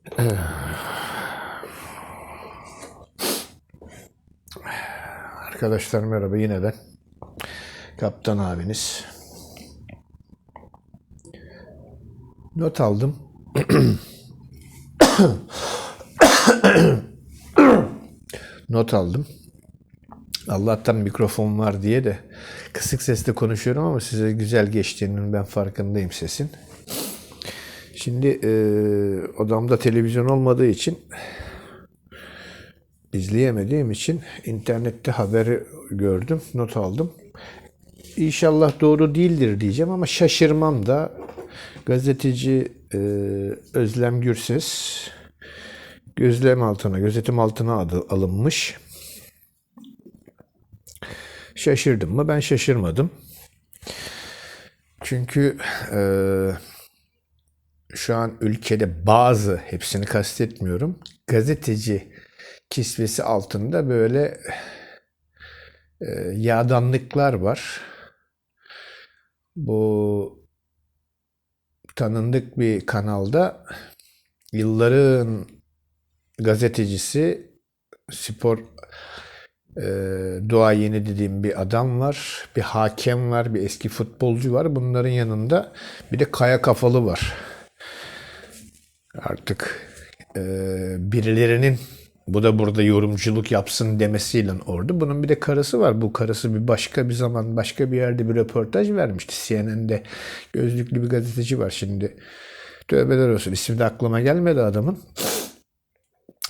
Arkadaşlar merhaba yine ben. Kaptan abiniz. Not aldım. Not aldım. Allah'tan mikrofon var diye de kısık sesle konuşuyorum ama size güzel geçtiğinin ben farkındayım sesin. Şimdi e, odamda televizyon olmadığı için izleyemediğim için internette haberi gördüm, not aldım. İnşallah doğru değildir diyeceğim ama şaşırmam da gazeteci e, Özlem Gürses gözlem altına, gözetim altına adı alınmış. Şaşırdım mı? Ben şaşırmadım. Çünkü e, şu an ülkede bazı, hepsini kastetmiyorum, gazeteci kisvesi altında böyle e, yağdanlıklar var. Bu tanındık bir kanalda yılların gazetecisi spor e, duayeni dediğim bir adam var. Bir hakem var. Bir eski futbolcu var. Bunların yanında bir de kaya kafalı var. Artık e, birilerinin bu da burada yorumculuk yapsın demesiyle orada. Bunun bir de karısı var. Bu karısı bir başka bir zaman başka bir yerde bir röportaj vermişti. CNN'de gözlüklü bir gazeteci var şimdi. Tövbeler olsun. İsmi de aklıma gelmedi adamın.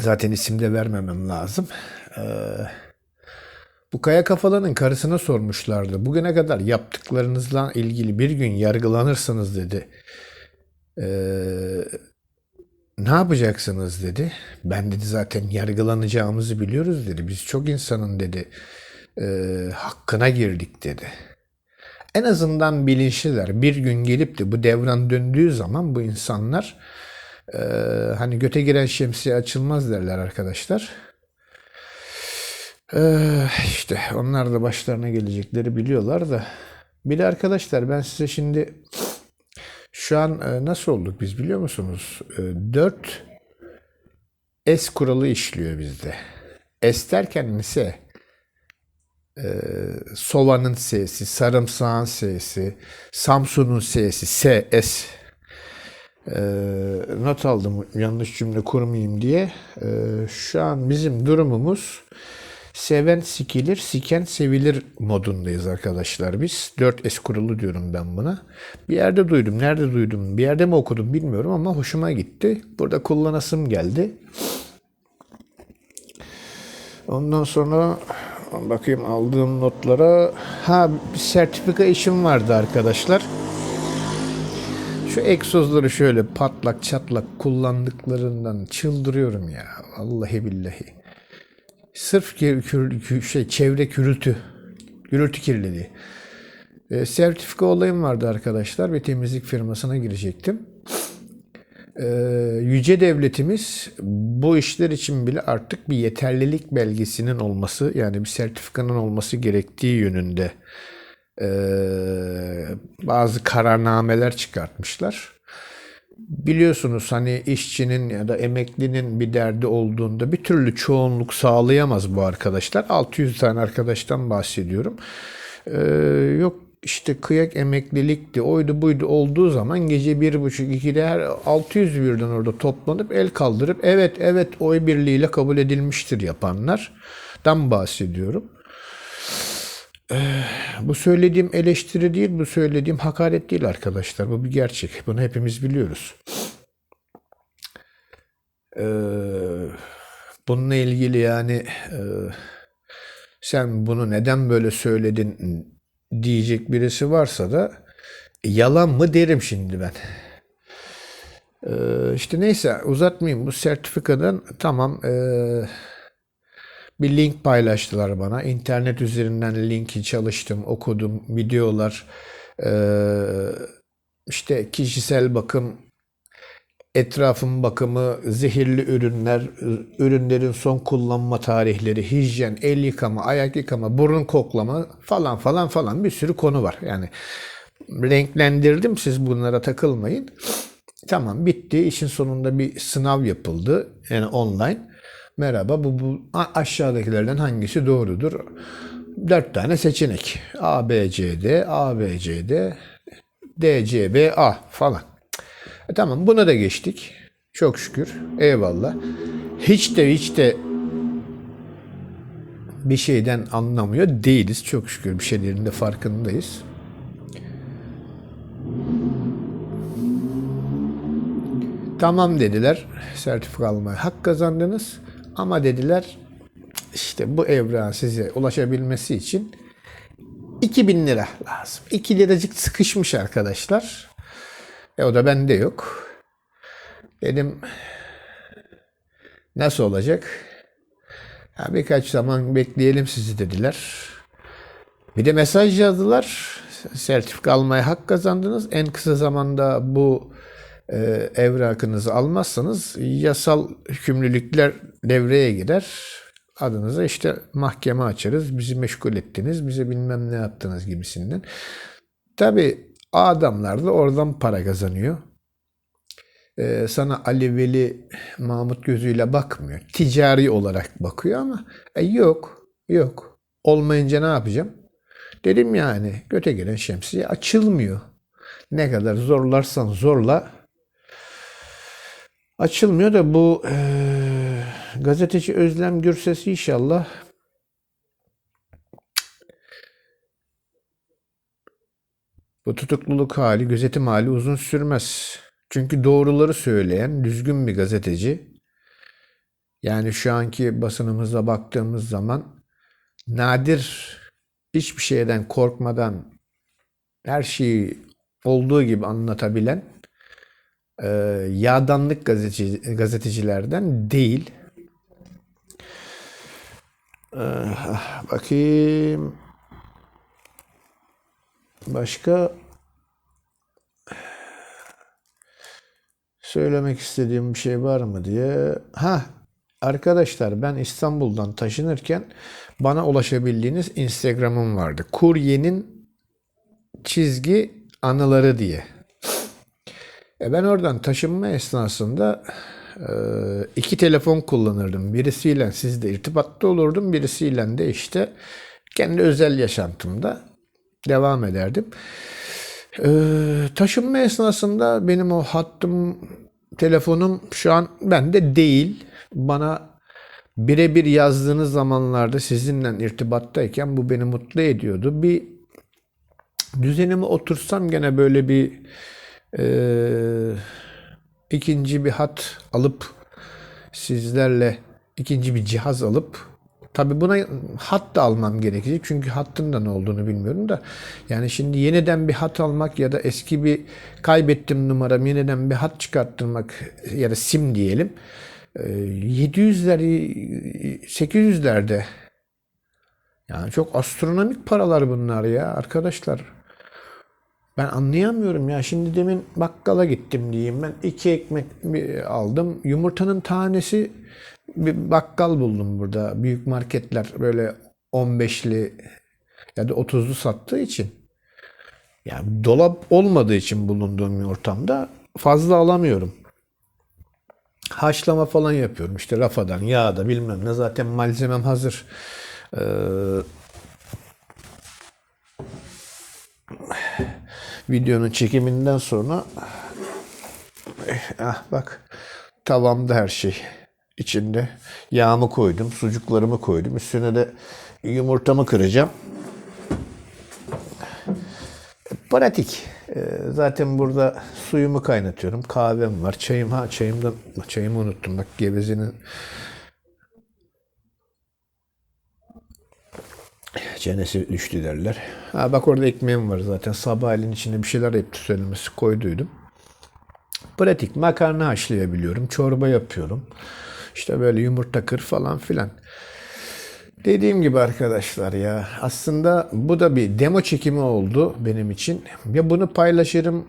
Zaten isim de vermemem lazım. Ee, bu kaya kafaların karısına sormuşlardı. Bugüne kadar yaptıklarınızla ilgili bir gün yargılanırsınız dedi. Ee, ne yapacaksınız dedi. Ben dedi zaten yargılanacağımızı biliyoruz dedi. Biz çok insanın dedi e, hakkına girdik dedi. En azından bilinçliler. Bir gün gelip de bu devran döndüğü zaman bu insanlar e, hani göte giren şemsiye açılmaz derler arkadaşlar. E, işte onlar da başlarına gelecekleri biliyorlar da. Bir de arkadaşlar ben size şimdi şu an e, nasıl olduk biz biliyor musunuz? E, 4 S kuralı işliyor bizde. S derken ise e, Sova'nın S'si, sarımsağın S'si, Samsun'un S'si, S, S. E, not aldım yanlış cümle kurmayayım diye. E, şu an bizim durumumuz seven sikilir, siken sevilir modundayız arkadaşlar biz. 4S kuralı diyorum ben buna. Bir yerde duydum, nerede duydum, bir yerde mi okudum bilmiyorum ama hoşuma gitti. Burada kullanasım geldi. Ondan sonra bakayım aldığım notlara. Ha bir sertifika işim vardı arkadaşlar. Şu egzozları şöyle patlak çatlak kullandıklarından çıldırıyorum ya. Vallahi billahi. Sırf kür, şey, çevre gürültü. Gürültü kirliliği. E, sertifika olayım vardı arkadaşlar. Bir temizlik firmasına girecektim. Ee, yüce devletimiz bu işler için bile artık bir yeterlilik belgesinin olması yani bir sertifikanın olması gerektiği yönünde ee, bazı kararnameler çıkartmışlar. Biliyorsunuz hani işçinin ya da emeklinin bir derdi olduğunda bir türlü çoğunluk sağlayamaz bu arkadaşlar. 600 tane arkadaştan bahsediyorum. Ee, yok işte kıyak emeklilikti, oydu buydu olduğu zaman gece bir buçuk ikide her 600 birden orada toplanıp el kaldırıp evet evet oy birliğiyle kabul edilmiştir yapanlardan bahsediyorum. Bu söylediğim eleştiri değil, bu söylediğim hakaret değil arkadaşlar. Bu bir gerçek. Bunu hepimiz biliyoruz. Ee, bununla ilgili yani e, sen bunu neden böyle söyledin diyecek birisi varsa da yalan mı derim şimdi ben. Ee, işte neyse uzatmayayım bu sertifikadan tamam ee, bir link paylaştılar bana. İnternet üzerinden linki çalıştım, okudum, videolar, ee, işte kişisel bakım, etrafın bakımı, zehirli ürünler, ürünlerin son kullanma tarihleri, hijyen, el yıkama, ayak yıkama, burun koklama falan falan falan bir sürü konu var. Yani renklendirdim siz bunlara takılmayın. Tamam bitti. İşin sonunda bir sınav yapıldı. Yani online. Merhaba bu, bu aşağıdakilerden hangisi doğrudur? Dört tane seçenek. A, B, C, D, A, B, C, D, D, C, B, A falan. E tamam buna da geçtik. Çok şükür. Eyvallah. Hiç de hiç de bir şeyden anlamıyor değiliz. Çok şükür bir şeylerin de farkındayız. Tamam dediler. Sertifika almaya hak kazandınız. Ama dediler işte bu evrakın size ulaşabilmesi için 2000 lira lazım. 2 liracık sıkışmış arkadaşlar. E o da bende yok. Dedim nasıl olacak? Ya birkaç zaman bekleyelim sizi dediler. Bir de mesaj yazdılar. Sertifika almaya hak kazandınız. En kısa zamanda bu e, evrakınızı almazsanız yasal hükümlülükler devreye girer. Adınıza işte mahkeme açarız. Bizi meşgul ettiniz. Bize bilmem ne yaptınız gibisinden. Tabi adamlar da oradan para kazanıyor. Ee, sana Ali Veli Mahmut gözüyle bakmıyor. Ticari olarak bakıyor ama e, yok, yok. Olmayınca ne yapacağım? Dedim yani göte gelen şemsiye açılmıyor. Ne kadar zorlarsan zorla açılmıyor da bu eee, gazeteci Özlem Gürses inşallah bu tutukluluk hali, gözetim hali uzun sürmez. Çünkü doğruları söyleyen düzgün bir gazeteci. Yani şu anki basınımıza baktığımız zaman nadir hiçbir şeyden korkmadan her şeyi olduğu gibi anlatabilen e, yağdanlık gazeteci, gazetecilerden değil. Eh, bakayım. Başka söylemek istediğim bir şey var mı diye. Ha arkadaşlar ben İstanbul'dan taşınırken bana ulaşabildiğiniz Instagram'ım vardı. Kuryenin çizgi anıları diye. E ben oradan taşınma esnasında e, iki telefon kullanırdım. Birisiyle sizde irtibatta olurdum. Birisiyle de işte kendi özel yaşantımda devam ederdim. E, taşınma esnasında benim o hattım, telefonum şu an bende değil. Bana birebir yazdığınız zamanlarda sizinle irtibattayken bu beni mutlu ediyordu. Bir düzenime otursam gene böyle bir eee, ikinci bir hat alıp sizlerle ikinci bir cihaz alıp tabi buna hat da almam gerekecek çünkü hattın da ne olduğunu bilmiyorum da yani şimdi yeniden bir hat almak ya da eski bir kaybettim numaram yeniden bir hat çıkarttırmak ya da sim diyelim eee, 700'ler 800'lerde yani çok astronomik paralar bunlar ya arkadaşlar. Ben anlayamıyorum ya. Şimdi demin bakkala gittim diyeyim ben. iki ekmek aldım. Yumurtanın tanesi bir bakkal buldum burada. Büyük marketler böyle 15'li ya da 30'lu sattığı için. Yani dolap olmadığı için bulunduğum ortamda fazla alamıyorum. Haşlama falan yapıyorum. İşte rafadan, yağda bilmem ne. Zaten malzemem hazır. Ee, videonun çekiminden sonra eh, ah bak tavamda her şey içinde. Yağımı koydum sucuklarımı koydum. Üstüne de yumurtamı kıracağım. Pratik. Ee, zaten burada suyumu kaynatıyorum. Kahvem var çayım ha çayımdan çayımı unuttum. Bak gevezenin Çenesi düştü derler. Ha bak orada ekmeğim var zaten. Sabahleyin içine bir şeyler yaptı söylemesi koyduydum. Pratik makarna haşlayabiliyorum. Çorba yapıyorum. İşte böyle yumurta kır falan filan. Dediğim gibi arkadaşlar ya aslında bu da bir demo çekimi oldu benim için. Ya bunu paylaşırım.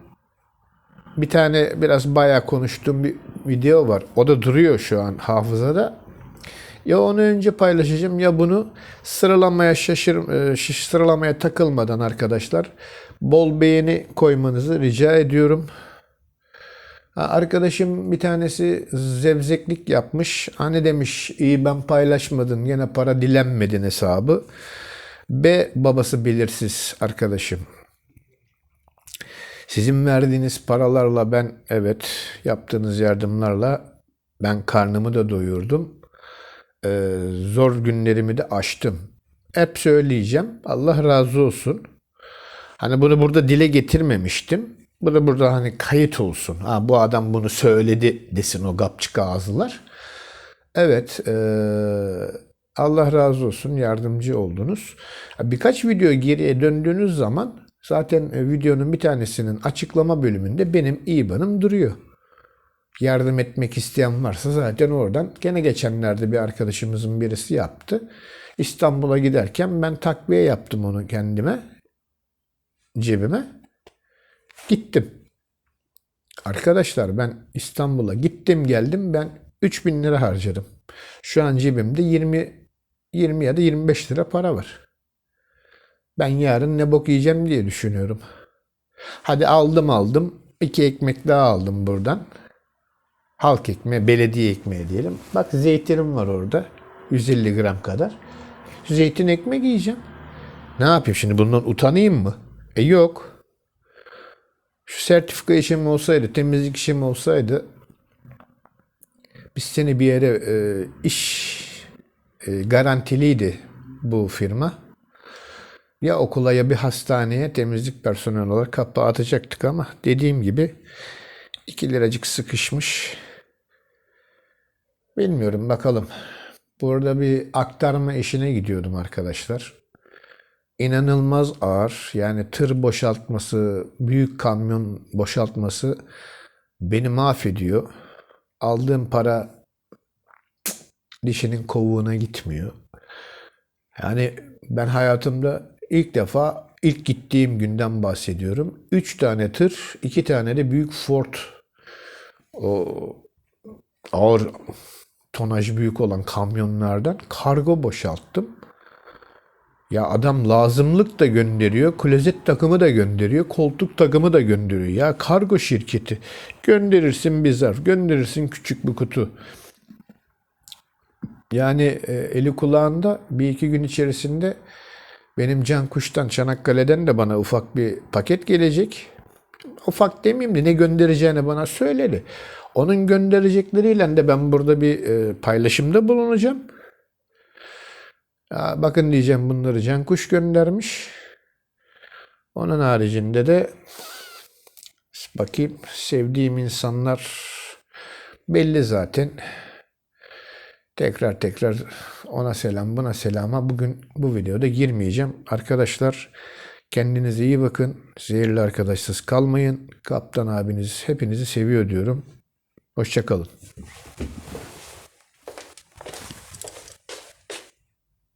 Bir tane biraz bayağı konuştuğum bir video var. O da duruyor şu an hafızada. Ya onu önce paylaşacağım ya bunu sıralamaya şaşır e, sıralamaya takılmadan arkadaşlar bol beğeni koymanızı rica ediyorum. Arkadaşım bir tanesi zevzeklik yapmış. Hani demiş iyi ben paylaşmadın yine para dilenmedin hesabı. B babası belirsiz arkadaşım. Sizin verdiğiniz paralarla ben evet yaptığınız yardımlarla ben karnımı da doyurdum. Ee, zor günlerimi de aştım. Hep söyleyeceğim. Allah razı olsun. Hani bunu burada dile getirmemiştim. Bu da burada hani kayıt olsun. Ha bu adam bunu söyledi desin o gapçık ağızlılar. Evet, eee, Allah razı olsun yardımcı oldunuz. Birkaç video geriye döndüğünüz zaman zaten e, videonun bir tanesinin açıklama bölümünde benim IBAN'ım duruyor. Yardım etmek isteyen varsa zaten oradan. Gene geçenlerde bir arkadaşımızın birisi yaptı. İstanbul'a giderken ben takviye yaptım onu kendime, cebime. Gittim. Arkadaşlar ben İstanbul'a gittim geldim ben 3000 lira harcadım. Şu an cebimde 20 20 ya da 25 lira para var. Ben yarın ne bok yiyeceğim diye düşünüyorum. Hadi aldım aldım. iki ekmek daha aldım buradan. Halk ekmeği, belediye ekmeği diyelim. Bak zeytinim var orada. 150 gram kadar. Zeytin ekmek yiyeceğim. Ne yapayım şimdi bundan utanayım mı? E yok. Şu sertifika işim olsaydı, temizlik işim olsaydı biz seni bir yere e, iş e, garantiliydi bu firma. Ya okula ya bir hastaneye temizlik personeli olarak kapağı atacaktık ama dediğim gibi iki liracık sıkışmış. Bilmiyorum bakalım. Burada bir aktarma işine gidiyordum arkadaşlar. İnanılmaz ağır. Yani tır boşaltması, büyük kamyon boşaltması beni mahvediyor. Aldığım para dişinin kovuğuna gitmiyor. Yani ben hayatımda ilk defa ilk gittiğim günden bahsediyorum. Üç tane tır, iki tane de büyük Ford o ağır tonaj büyük olan kamyonlardan kargo boşalttım. Ya adam lazımlık da gönderiyor, klozet takımı da gönderiyor, koltuk takımı da gönderiyor. Ya kargo şirketi. Gönderirsin bir zarf, gönderirsin küçük bir kutu. Yani e, eli kulağında bir iki gün içerisinde benim Can Kuş'tan, Çanakkale'den de bana ufak bir paket gelecek. Ufak demeyeyim de ne göndereceğini bana söyledi. Onun gönderecekleriyle de ben burada bir e, paylaşımda bulunacağım. Bakın diyeceğim bunları Can Kuş göndermiş. Onun haricinde de bakayım sevdiğim insanlar belli zaten. Tekrar tekrar ona selam buna selama bugün bu videoda girmeyeceğim. Arkadaşlar kendinize iyi bakın. Zehirli arkadaşsız kalmayın. Kaptan abiniz hepinizi seviyor diyorum. Hoşçakalın.